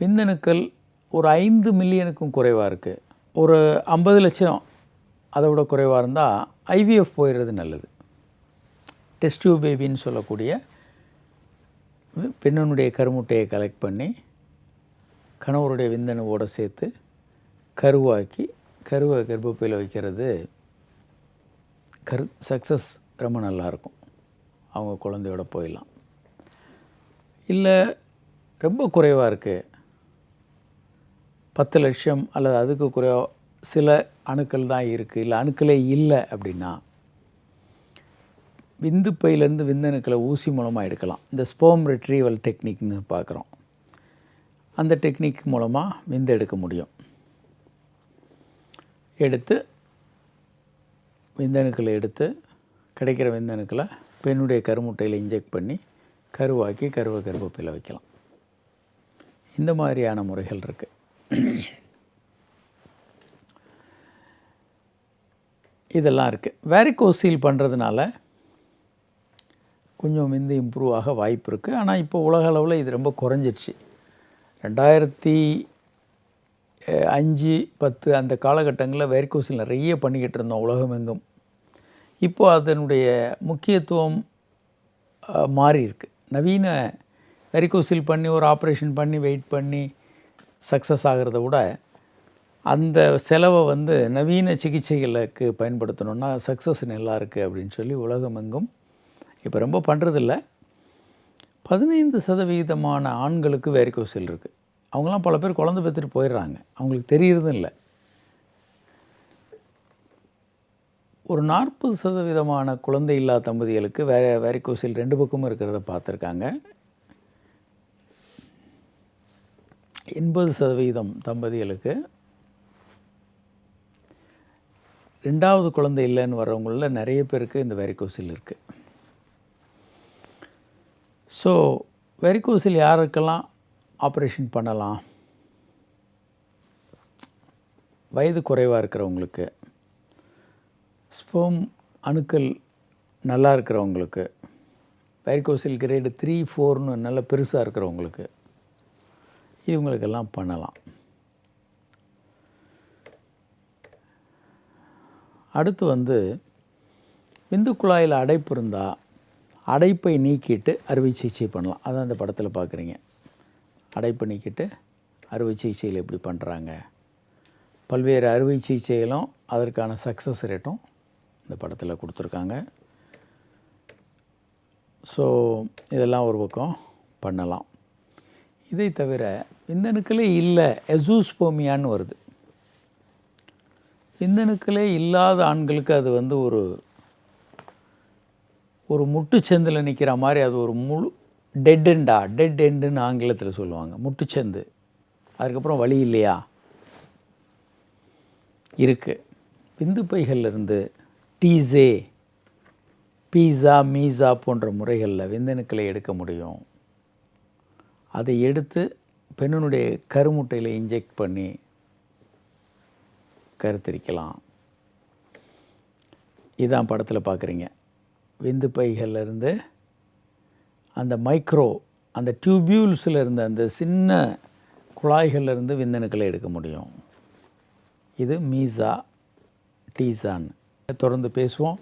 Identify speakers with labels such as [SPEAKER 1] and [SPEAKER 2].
[SPEAKER 1] விந்தணுக்கள் ஒரு ஐந்து மில்லியனுக்கும் குறைவாக இருக்குது ஒரு ஐம்பது லட்சம் அதை விட குறைவாக இருந்தால் ஐவிஎஃப் போயிடுறது நல்லது. டெஸ்டியூ பேபின்னு சொல்லக்கூடிய பெண்ணனுடைய கருமுட்டையை கலெக்ட் பண்ணி கணவருடைய விந்தணுவோடு சேர்த்து கருவாக்கி கருவை கர்ப்பப்பையில் வைக்கிறது கரு சக்ஸஸ் ரொம்ப நல்லாயிருக்கும் அவங்க குழந்தையோட போயிடலாம். இல்லை ரொம்ப குறைவாக இருக்குது பத்து லட்சம் அல்லது அதுக்கு குறைவா சில அணுக்கள் தான் இருக்குது இல்லை அணுக்களே இல்லை அப்படின்னா விந்து பையிலேருந்து விந்தணுக்களை ஊசி மூலமாக எடுக்கலாம். இந்த ஸ்போம் ரிட்ரீவல் டெக்னிக்னு பார்க்குறோம். அந்த டெக்னிக் மூலமாக விந்து எடுக்க முடியும். எடுத்து விந்தணுக்களை எடுத்து கிடைக்கிற விந்தணுக்களை பெண்ணுடைய கருமுட்டையில் இன்ஜெக்ட் பண்ணி கருவாக்கி கருவை கருவப்பையில் வைக்கலாம். இந்த மாதிரியான முறைகள் இருக்குது இதெல்லாம் இருக்குது வேரிகோசீல் பண்ணுறதுனால கொஞ்சம் இந்த இம்ப்ரூவ் ஆக வாய்ப்பு இருக்குது ஆனால் இப்போ உலக அளவில் இது ரொம்ப குறைஞ்சிடுச்சு ரெண்டாயிரத்தி அஞ்சு பத்து அந்த காலகட்டங்களில் வேர்க்கோசில் நிறைய பண்ணிக்கிட்டு இருந்தோம் உலகமெங்கும் இப்போ அதனுடைய முக்கியத்துவம் மாறி இருக்குது நவீன வெரிகோசில் பண்ணி ஒரு ஆப்ரேஷன் பண்ணி வெயிட் பண்ணி சக்ஸஸ் ஆகிறத விட அந்த செலவை வந்து நவீன சிகிச்சைகளுக்கு பயன்படுத்தணுன்னா சக்ஸஸ் நல்லா இருக்குது அப்படின்னு சொல்லி உலகமெங்கும் இப்போ ரொம்ப பண்ணுறதில்ல பதினைந்து சதவீதமான ஆண்களுக்கு வேரிகோசில் இருக்குது அவங்களாம் பல பேர் குழந்தை பெற்றுட்டு போயிடுறாங்க. அவங்களுக்கு தெரியறதும் இல்லை. ஒரு நாற்பது சதவீதமான குழந்தை இல்லா தம்பதிகளுக்கு வே வேரிகோசில் ரெண்டு பக்கமும் இருக்கிறத பார்த்துருக்காங்க. எண்பது சதவீதம் தம்பதிகளுக்கு ரெண்டாவது குழந்தை இல்லைன்னு வரவங்களில் நிறைய பேருக்கு இந்த வெரிகோசில் இருக்குது ஸோ வெரிகோசில் யாருக்கெல்லாம் ஆப்ரேஷன் பண்ணலாம்? வயது குறைவாக இருக்கிறவங்களுக்கு ஸ்போம் அணுக்கள் நல்லா இருக்கிறவங்களுக்கு வெரிகோசில் கிரேடு த்ரீ ஃபோர்னு நல்ல பெருசாக இருக்கிறவங்களுக்கு இவங்களுக்கெல்லாம் பண்ணலாம். அடுத்து வந்து விந்து குழாயில் அடைப்பு இருந்தால் அடைப்பை நீக்கிட்டு அறுவை சிகிச்சை பண்ணலாம். அதான் அந்த படத்தில் பார்க்குறீங்க அடைப்பை நீக்கிட்டு அறுவை சிகிச்சையில் எப்படி பண்ணுறாங்க பல்வேறு அறுவை சிகிச்சைகளும் அதற்கான சக்ஸஸ் ரேட்டும் இந்த படத்தில் கொடுத்துருக்காங்க. ஸோ இதெல்லாம் ஒரு பக்கம் பண்ணலாம். இதை தவிர விந்தணுக்களே இல்லை எசூஸ்போமியான்னு வருது. விந்தணுக்களே இல்லாத ஆண்களுக்கு அது வந்து ஒரு ஒரு முட்டுச்சந்தில் நிற்கிற மாதிரி அது ஒரு முழு டெட் எண்டா டெட் எண்டுன்னு ஆங்கிலத்தில் சொல்லுவாங்க. முட்டுச்சந்து அதுக்கப்புறம் வழி இல்லையா? இருக்குது விந்து பைகள்லேருந்து டீசே பீஸா மீஸா போன்ற முறைகளில் விந்தணுக்களை எடுக்க முடியும். அதை எடுத்து பெண்ணினுடைய கருமுட்டையில் இன்ஜெக்ட் பண்ணி கருத்தரிக்கலாம். இதான் படத்தில் பார்க்குறீங்க விந்து பைகள்லேருந்து அந்த மைக்ரோ அந்த டியூபியூல்ஸில் இருந்த அந்த சின்ன குழாய்கள்லேருந்து விந்தணுக்களை எடுக்க முடியும். இது மீசா டீசான். தொடர்ந்து பேசுவோம்.